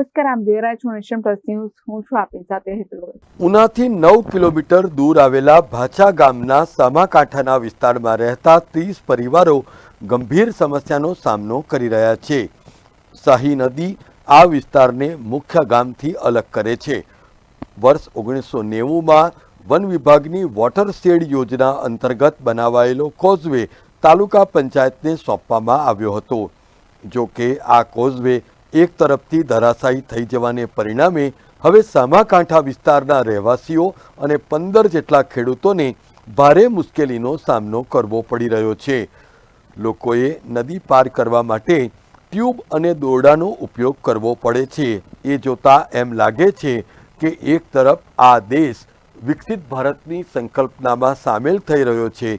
નમસ્કાર, આમ જોઈ રહ્યા છો હું છું આપની સાથે હેતલ ઉનાથી નવ કિલોમીટર દૂર આવેલા ભાચા ગામના સામાકાંઠાના વિસ્તારમાં રહેતા ત્રીસ પરિવારો ગંભીર સમસ્યાનો સામનો કરી રહ્યા છે. શાહી નદી આ વિસ્તારને મુખ્ય ગામથી અલગ કરે છે. વર્ષ ઓગણીસો નેવુંમાં વન વિભાગની વોટર શેડ યોજના અંતર્ગત બનાવાયેલો કોઝવે તાલુકા પંચાયતને સોંપવામાં આવ્યો હતો. જો કે આ કોઝવે એક તરફથી ધરાશાયી થઈ જવાને પરિણામે હવે સામાકાંઠા વિસ્તારના રહેવાસીઓ અને પંદર જેટલા ખેડૂતોને ભારે મુશ્કેલીનો સામનો કરવો પડી રહ્યો છે. લોકોએ નદી પાર કરવા માટે ટ્યુબ અને દોરડાનો ઉપયોગ કરવો પડે છે. એ જોતા એમ લાગે છે કે એક તરફ આ દેશ વિકસિત ભારતની સંકલ્પનામાં સામેલ થઈ રહ્યો છે,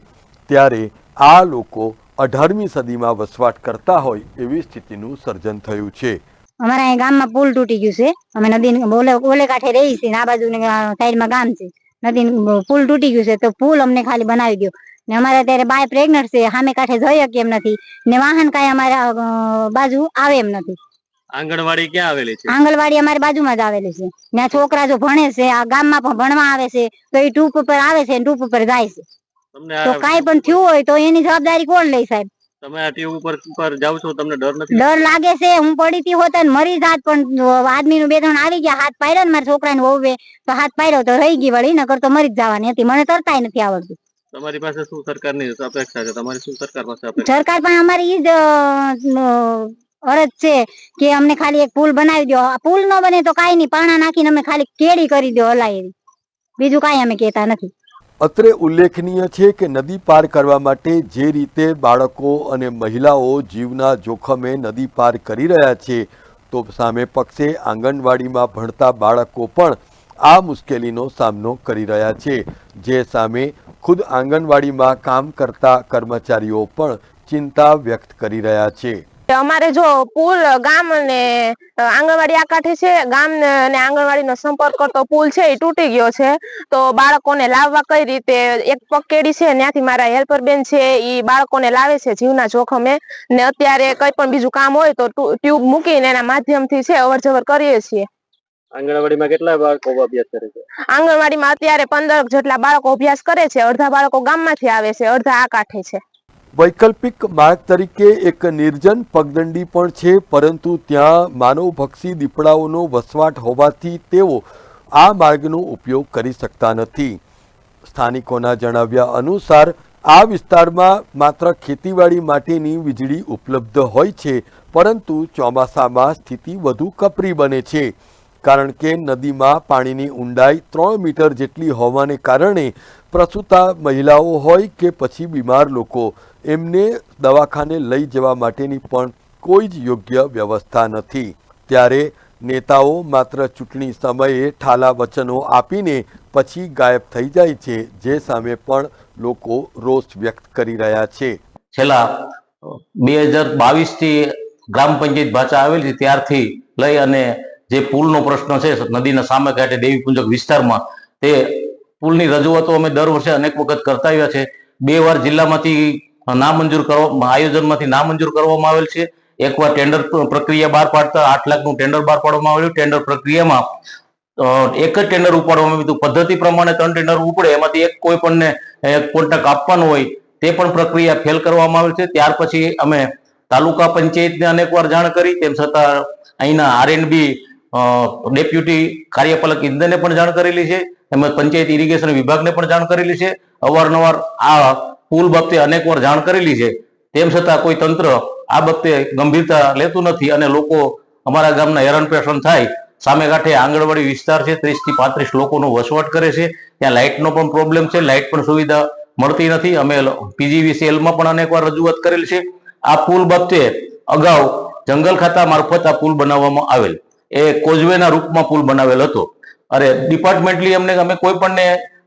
ત્યારે આ લોકો અઢારમી સદીમાં વસવાટ કરતા હોય એવી સ્થિતિનું સર્જન થયું છે. અમારા અહીં ગામમાં પુલ તૂટી ગયું છે. અમે નદી ઓલે ઓલે કાંઠે રહી છીએ આ બાજુ સાઈડમાં ગામ છે. નદી પુલ તૂટી ગયું છે તો પુલ અમને ખાલી બનાવી દો ને અમારે અત્યારે બાય પ્રેગ્નન્ટ છે. સામે કાંઠે જઈ શકીએ એમ નથી. ને વાહન કાંઈ અમારા બાજુ આવે એમ નથી. આંગણવાડી ક્યાં આવેલી છે? આંગણવાડી અમારી બાજુમાં જ આવેલી છે. ને છોકરા જો ભણે છે આ ગામમાં પણ ભણવા આવે છે તો એ ટૂપ ઉપર આવે છે ટૂપ ઉપર જાય છે. તો કાઈ પણ થયું હોય તો એની જવાબદારી કોણ લે સાહેબ? તમે આ ટ્યુબ ઉપર ઉપર જાવ છો તમને ડર નથી ડર લાગે છે હું પડી તી હોત ને મરી જાત પણ આદમી નું બે ત્રણ આવી ગયા હાથ પાડ્યો ને મારા છોકરા ને વહુએ તો હાથ પાડ્યો તો રહી ગઈ વળી નકર તો મરી જ જવાની હતી. મને તરતાય નથી આવડતું. તમારી પાસે શું સરકારની અપેક્ષા છે? તમારી શું સરકાર પાસે અપેક્ષા સરકાર પણ અમારી ઈ જ અરજ છે કે અમને ખાલી એક પુલ બનાવી દો. આ પુલ ન બને તો કાઈ નહીં. પાણા નાખીને અમે ખાલી કેડી કરી દો હલાય બીજું કાઈ અમે કેતા નથી. અત્રે ઉલ્લેખનીય છે કે નદી પાર કરવા માટે જે રીતે બાળકો અને મહિલાઓ જીવના જોખમે નદી પાર કરી રહ્યા છે, તો સામે પક્ષે આંગણવાડીમાં ભણતા બાળકો પણ આ મુશ્કેલીનો સામનો કરી રહ્યા છે. જે સામે ખુદ આંગણવાડીમાં કામ કરતા કર્મચારીઓ પણ ચિંતા વ્યક્ત કરી રહ્યા છે. અમારે જો પુલ ગામ અને આંગણવાડી આ કાંઠે છે ગામ ને અને આંગણવાડીનો સંપર્ક કરતો પુલ છે એ તૂટી ગયો છે. તો બાળકોને લાવવા કઈ રીતે એક પકેડી છે ત્યાંથી મારા હેલ્પર બેન છે એ બાળકોને લાવે છે જીવના જોખમે. ને અત્યારે કઈ પણ બીજું કામ હોય તો ટ્યુબ મૂકીને એના માધ્યમથી છે અવર જવર કરીએ છીએ. આંગણવાડીમાં કેટલા બાળકો અભ્યાસ કરે છે? આંગણવાડીમાં અત્યારે પંદર જેટલા બાળકો અભ્યાસ કરે છે અડધા બાળકો ગામમાંથી આવે છે અડધા આ કાંઠે છે. વૈકલ્પિક માર્ગ તરીકે એક નિર્જન પગદંડી પણ છે, પરંતુ ત્યાં માનવભક્ષી દીપડાઓનો વસવાટ હોવાથી તેઓ આ માર્ગનો ઉપયોગ કરી શકતા નથી. સ્થાનિકોના જણાવ્યા અનુસાર, આ વિસ્તારમાં માત્ર ખેતીવાડી માટેની વીજળી ઉપલબ્ધ હોય છે, પરંતુ ચોમાસામાં સ્થિતિ વધુ કપરી બને છે. કારણ કે નદીમાં પાણીની ઊંડાઈ ત્રણ મીટર જેટલી હોવાને કારણે પ્રસૂતા મહિલાઓ હોય કે પછી બીમાર લોકો, એમને દવાખાને લઈ જવા માટેની પણ કોઈ જ યોગ્ય વ્યવસ્થા નથી. ત્યારે નેતાઓ માત્ર ચૂંટણી સમયે ઠાલા વચનો આપીને પછી ગાયબ થઈ જાય છે, જે સામે પણ લોકો રોષ વ્યક્ત કરી રહ્યા છે. છેલ્લા બે હજાર બાવીસથી ગ્રામ પંચાયત ભાષા આવેલી ત્યારથી લઈ અને જે પુલનો પ્રશ્ન છે, નદીના સામે કાંઠે દેવીપુંજક વિસ્તારમાં, તે પુલની રજૂઆતો અમે દર વર્ષે અનેક વખત કરતા આવ્યા છે. બે વાર જિલ્લામાંથી નામંજૂર કરવા આયોજનમાંથી નામંજૂર કરવામાં આવેલ છે. એકવાર ટેન્ડર પ્રક્રિયા બહાર પાડતા આઠ લાખનું ટેન્ડર બહાર પાડવામાં આવ્યું ટેન્ડર પ્રક્રિયામાં એક જ ટેન્ડર ઉપાડવામાં આવ્યું પદ્ધતિ પ્રમાણે ત્રણ ટેન્ડર ઉપડે, એમાંથી એક કોઈ પણ કોન્ટ્રાક્ટ આપવાનો હોય, તે પણ પ્રક્રિયા ફેલ કરવામાં આવેલ છે. ત્યાર પછી અમે તાલુકા પંચાયતને અનેકવાર જાણ કરી. તેમ છતાં અહીંના આરએનબી ડેપ્યુટી કાર્યપાલક ઇજનેરને પણ જાણ કરેલી છે, તેમજ પંચાયત ઇરિગેશન વિભાગને પણ જાણ કરેલી છે. અવારનવાર આ પુલ બાબતે અનેકવાર જાણ કરેલી છે. તેમ છતાં કોઈ તંત્ર આ બાબતે ગંભીરતા લેતું નથી અને લોકો અમારા ગામના હેરાન પેશન થાય. સામે કાંઠે આંગણવાડી વિસ્તાર છે ત્રીસથી પાંત્રીસ લોકોનો વસવાટ કરે છે. ત્યાં લાઇટનો પણ પ્રોબ્લેમ છે, લાઇટ પણ સુવિધા મળતી નથી. અમે પીજીવીસીએલમાં પણ અનેકવાર રજૂઆત કરેલ છે. આ પુલ બાબતે અગાઉ જંગલ ખાતા મારફત આ પુલ બનાવવામાં આવેલ. એ કોઝવેના રૂપમાં પુલ બનાવેલ હતો. અરે ડિપાર્ટમેન્ટલી અમને અમે કોઈ પણને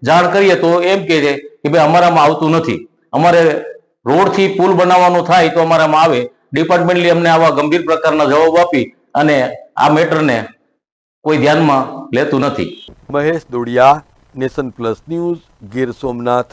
જાણ કરીએ તો એમ કહે છે કે ભાઈ અમારામાં આવતું નથી. અમારે રોડથી પુલ બનાવવાનો થાય તો અમારામાં આવે. ડિપાર્ટમેન્ટલી અમને આવા ગંભીર પ્રકારના જવાબ આપી અને આ મેટરને કોઈ ધ્યાનમાં લેતું નથી. Mahesh Dodiya, Nation Plus News, Gir Somnath.